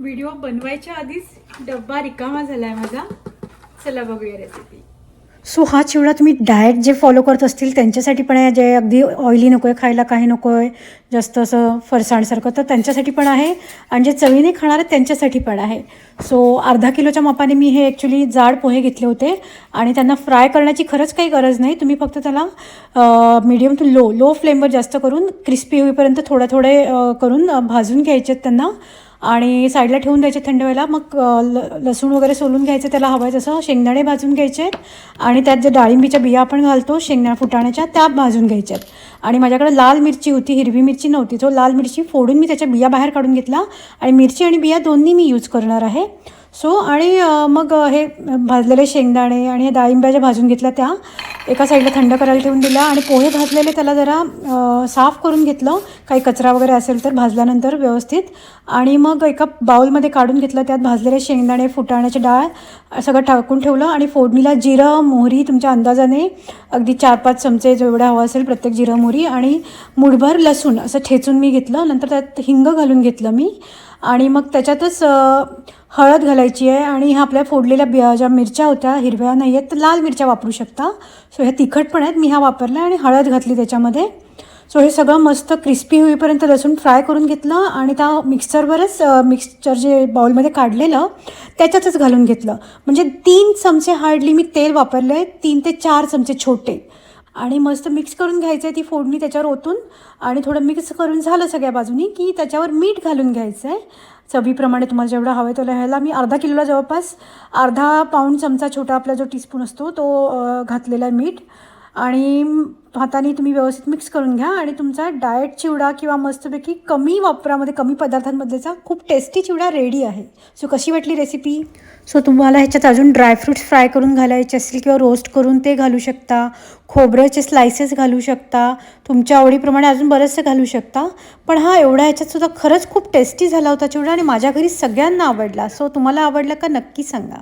Video बनवायच्या आधीच डब्बा रिकामा झाला आहे माझा. चला बघूया रेसिपी सो हा चिवडा तुम्ही डाएट जे फॉलो करत असतील त्यांच्यासाठी पण आहे जे अगदी ऑइली नको आहे खायला काही नको आहे जास्त असं फरसाणसारखं तर त्यांच्यासाठी पण आहे आणि जे चवीने खाणार आहेत त्यांच्यासाठी पण आहे. सो अर्धा किलोच्या मापाने मी हे ॲक्च्युली जाड पोहे घेतले होते आणि त्यांना फ्राय करण्याची खरंच काही गरज नाही. तुम्ही फक्त त्याला मीडियम टू लो लो फ्लेमवर जास्त करून क्रिस्पी होईपर्यंत थोडे थोडे करून भाजून घ्यायचे आहेत त्यांना. आणि साईडला ठेवून द्यायचे थंड वेळेला मग ल लसूण वगैरे सोलून घ्यायचं त्याला हवं आहे तसं. शेंगदाणे भाजून घ्यायचे आणि त्यात जे डाळिंबीच्या बिया आपण घालतो शेंगदाणा फुटाण्याच्या त्या भाजून घ्यायच्या आणि माझ्याकडे लाल मिरची होती हिरवी मिरची नव्हती. तो लाल मिरची फोडून मी त्याच्या बिया बाहेर काढून घेतला आणि मिरची आणि बिया दोन्ही मी यूज करणार आहे. सो आणि मग हे भाजलेले शेंगदाणे आणि हे डाळिंब्या ज्या भाजून घेतल्या त्या एका साईडला थंड करायला ठेवून दिला आणि पोहे भाजलेले त्याला जरा साफ करून घेतलं. काही कचरा वगैरे असेल तर भाजल्यानंतर व्यवस्थित. आणि मग एका बाउलमध्ये काढून घेतलं त्यात भाजलेले शेंगदाणे फुटाण्याची डाळ सगळं टाकून ठेवलं आणि फोडणीला जिरं मोहरी तुमच्या अंदाजाने अगदी चार पाच चमचे जेवढा हवा असेल प्रत्येक जिरं मोहरी आणि मुठभर लसूण असं ठेचून मी घेतलं. नंतर त्यात हिंग घालून घेतलं मी. आणि मग त्याच्यातच हळद घालायची आहे आणि ह्या आपल्या फोडलेल्या बिया ज्या मिरच्या होत्या हिरव्या नाही आहेत तर लाल मिरच्या वापरू शकता. सो ह्या तिखट पण आहेत मी ह्या वापरल्या आणि हळद घातली त्याच्यामध्ये. सो हे सगळं मस्त क्रिस्पी होईपर्यंत लसूण फ्राय करून घेतलं आणि त्या मिक्सरवरच मिक्सचर जे बाउलमध्ये काढलेलं त्याच्यातच घालून घेतलं. म्हणजे तीन चमचे हार्डली मी तेल वापरले तीन ते चार चमचे छोटे. आणि मस्त मिक्स करून घ्यायचं आहे ती फोडणी त्याच्यावर ओतून. आणि थोडं मिक्स करून झालं सगळ्या बाजूनी की त्याच्यावर मीठ घालून घ्यायचं आहे चवीप्रमाणे तुम्हाला जेवढं हवं आहे तो ह्याला मी अर्धा किलोला जवळपास अर्धा पाऊण चमचा छोटा आपला जो टीस्पून असतो तो घातलेला आहे मीठ. आणि हाताने तुम्ही व्यवस्थित मिक्स करून घ्या आणि तुमचा डाएट चिवडा किंवा मस्तपैकी कमी वापरामध्ये कमी पदार्थांमधलेचा खूप टेस्टी चिवडा रेडी आहे. सो कशी वाटली रेसिपी सो तुम्हाला ह्याच्यात अजून ड्रायफ्रुट्स फ्राय करून घालायचे असतील किंवा रोस्ट करून ते घालू शकता खोबऱ्याचे स्लायसेस घालू शकता तुमच्या आवडीप्रमाणे अजून बरंचसं घालू शकता. पण हा एवढा ह्याच्यातसुद्धा खरंच खूप टेस्टी झाला होता चिवडा आणि माझ्या घरी सगळ्यांना आवडला. सो तुम्हाला आवडला का नक्की सांगा.